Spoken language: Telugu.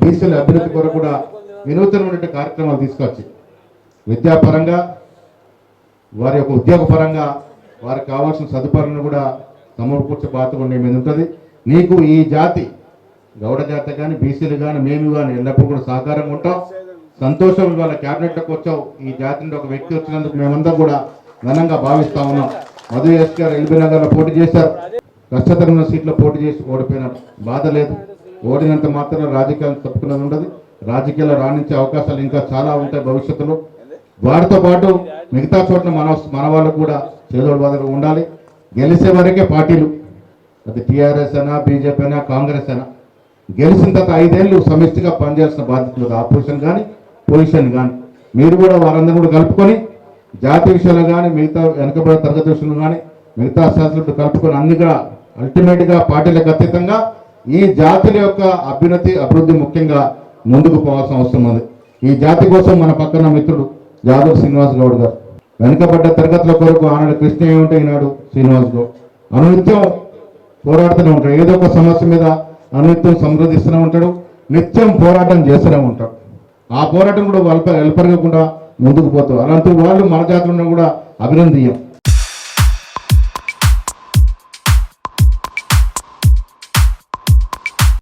బీసీల అభివృద్ధి కొరకు కూడా వినూతనమైనటువంటి కార్యక్రమాలు తీసుకొచ్చి విద్యాపరంగా వారి యొక్క ఉద్యోగపరంగా వారికి కావాల్సిన సదుపాయాలను కూడా సమకూర్చే బాధ్యత కూడా మీద ఉంటుంది. నీకు ఈ జాతి గౌడ జాతి కానీ బీసీలు కానీ మేము కానీ ఎల్లప్పుడూ కూడా సహకారంగా ఉంటాం. సంతోషం ఇవాళ క్యాబినెట్లోకి వచ్చావు. ఈ జాతి నుండి ఒక వ్యక్తి వచ్చినందుకు మేమంతా కూడా ఘనంగా భావిస్తా ఉన్నాం. మధు ఎస్ గారు ఎల్బీ నగర్లో పోటీ చేశారు. కష్టతరమైన సీట్లో పోటీ చేసి ఓడిపోయినారు. బాధ లేదు. ఓడినంత మాత్రం రాజకీయాలు తప్పుకున్నది ఉండదు. రాజకీయాలు రాణించే అవకాశాలు ఇంకా చాలా ఉంటాయి భవిష్యత్తులో. వారితో పాటు మిగతా చోట్ల మన మన వాళ్ళు కూడా చేదోడు బాధలు ఉండాలి. గెలిచే వరకే పార్టీలు. అది టీఆర్ఎస్ అయినా బీజేపీ అయినా కాంగ్రెస్ అయినా. గెలిచిన తర్వాత ఐదేళ్ళు సమిష్టిగా పనిచేసిన బాధ్యతలు ఆపోజిషన్ కానీ పొజిషన్ కానీ మీరు కూడా వారందరూ కూడా కలుపుకొని జాతి విషయాలు కానీ మిగతా వెనకబడిన తరగతి విషయంలో కానీ మిగతా శాస్త్రులు కలుపుకొని అన్ని కూడా అల్టిమేట్గా పార్టీలకు అతీతంగా ఈ జాతుల యొక్క అభ్యున్నతి అభివృద్ధి ముఖ్యంగా ముందుకు పోవాల్సిన అవసరం ఉంది. ఈ జాతి కోసం మన పక్కన మిత్రుడు యాదవ్ శ్రీనివాస్ గౌడ్ గారు. వెనుకబడ్డ తరగతుల కొరకు ఆనాడు కృష్ణ ఏమిటో ఈనాడు శ్రీనివాస్ గౌడ్. అనునిత్యం పోరాడుతూనే ఉంటాడు. ఏదో ఒక సమస్య మీద అనునిత్యం సంప్రదిస్తూనే ఉంటాడు. నిత్యం పోరాటం చేస్తూనే ఉంటాడు. ఆ పోరాటం కూడా వల్ప వెల్పరగకుండా ముందుకు పోతాడు. అలాంటి వాళ్ళు మన జాతిలో కూడా అభినందియం